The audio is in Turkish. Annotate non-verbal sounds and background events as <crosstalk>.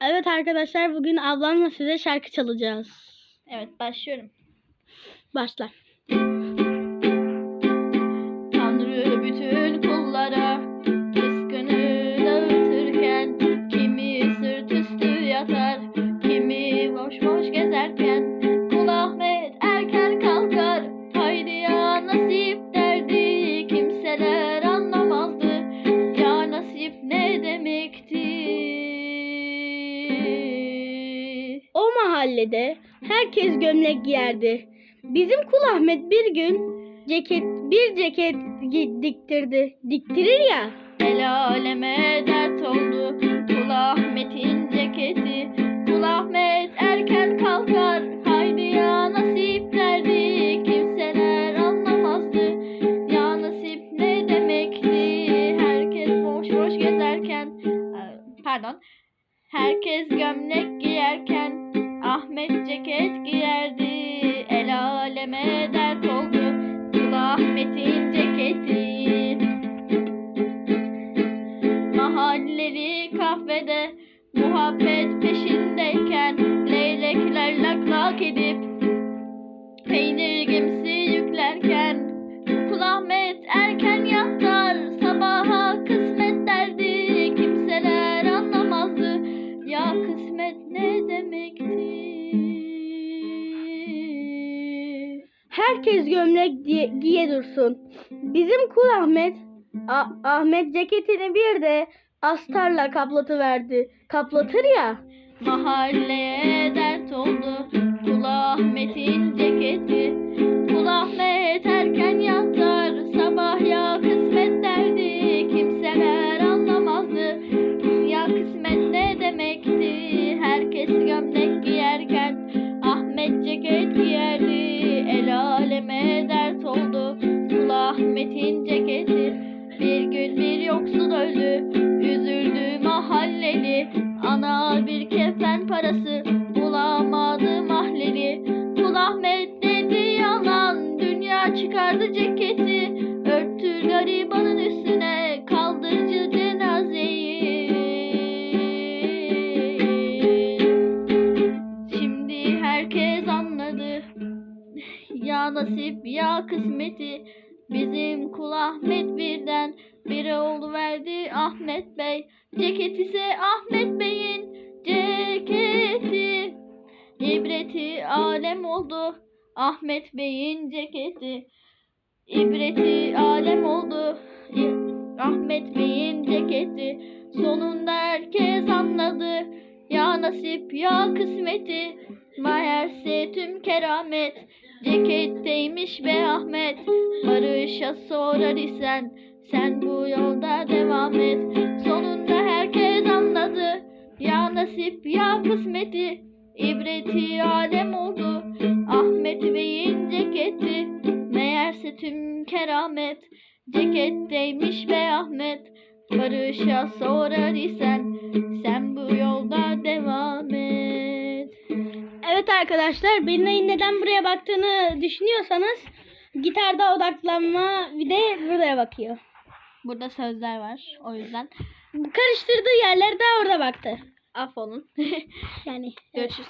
Evet arkadaşlar bugün ablamla size şarkı çalacağız. Evet başlıyorum. Başla. Mahallede herkes gömlek giyerdi. Bizim kul Ahmet bir gün ceket bir ceket diktirdi. Diktirir ya. El aleme dert oldu. Kul Ahmet'in ceketi. Kul Ahmet erken kalkar. Haydi ya nasip derdi. Kimseler anlamazdı. Ya nasip ne demekti? Herkes boş boş gezerken Ee, Pardon. Herkes gömlek giyerken Ahmet ceket giyerdi El aleme dert oldu. Kul Ahmet'in ceketi. Mahalleri kahvede muhabbet peşindeyken leylekler lak lak edip Herkes gömlek diye, giye dursun. Bizim kul Ahmet A- Ahmet ceketini bir de astarla kaplatıverdi. Kaplatır ya. Mahalleye Ana bir kefen parası. Bulamadı mahalleli Kul Ahmet dedi yalan. Dünya çıkardı ceketi. Örttü garibanın üstüne Kaldırıcı cenazeyi. Şimdi herkes anladı. Ya nasip ya kısmeti. Bizim kul Ahmet birden bir oğlu verdi Ahmet Bey. Ceket ise Ahmet Bey'in İbreti alem oldu Ahmet Bey'in ceketi. İbreti alem oldu Ahmet Bey'in ceketi. Sonunda herkes anladı Ya nasip ya kısmeti. Meğerse tüm keramet Ceketteymiş be Ahmet. Barış'a sorar isen Sen bu yolda devam et. Sonunda herkes anladı Ya nasip ya kısmeti İbreti alem oldu Ahmet Bey'in ceketi Meğerse tüm keramet Ceketteymiş be Ahmet Barış'a sorar isen Sen bu yolda devam et Evet arkadaşlar Belinay'ın neden buraya baktığını düşünüyorsanız gitarda odaklanma bir de buraya bakıyor. Burada sözler var o yüzden Karıştırdığı yerler de orada baktı. Affolun. <laughs> Yani Görüşürüz.